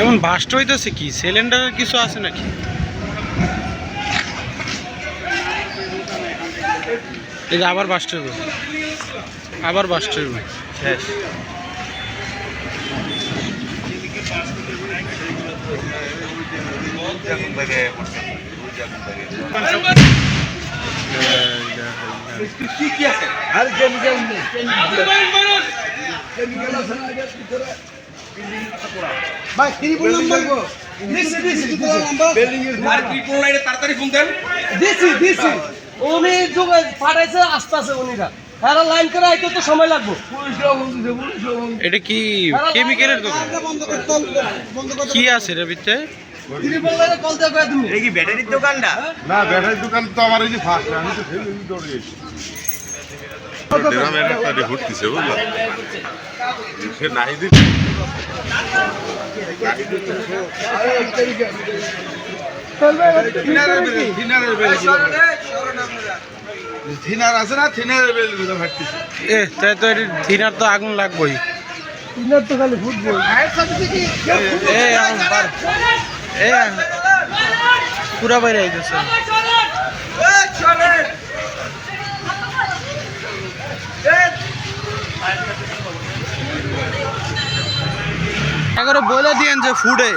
এমন বাস্ট হইতেছে কি? সিলিন্ডারের কিছু আছে নাকি? এই যে আবার বাস্ট হইব। আবার বাস্ট হইব। শেষ। আর কেমিক্যাল আছে না এটার ভিতরে ভাই ত্রিপুল নাম্বার দিছি। দিছি ত্রিপুল নাম্বার আর ত্রিপুল লাইনে তাড়াতাড়ি ফোন দেন। দিছি দিছি। উনি যোগে পাঠাইছে আস্তে আস্তে উনিরা। হ্যাঁ লাইন করে আইতে তো সময় লাগবে। এটা কি কেমিক্যালের দোকান? আছে এর ভিতরে? ত্রিপুল লাইনে কল দিয়ে কয়ে তুমি কি ব্যাটারির দোকানটা? না ব্যাটারি দোকান তো আমার এই যে ফার্স্ট আমি তো ফেলে দৌড়ে এসেছি। গ্রামের একটা রে ঘুরতেছে বুঝলো? সে নাহিদি থিনার আছে না? থিনারের বেলগুলো ফাটতেছে এ তাই তো আগুন লাগবেই। তিনের তো খালি ফুটবল এ এখন পার। এ পুরা বাইরে আইতেছে। এগারো বলে দিয়েন যে ফুডে।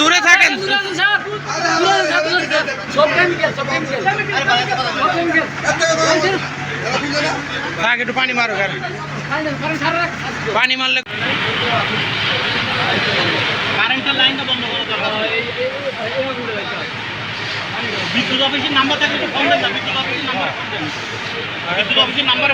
দূরে থাকেন। থাক একটু পানি মারো পানি মারলে কারেন্টের লাইনটা বন্ধ করা দরকার বিদ্যুৎ অফিসের নাম্বার থাকলে ফোন দেন না বিদ্যুৎ অফিসের নাম্বার বিদ্যুৎ অফিসের নাম্বার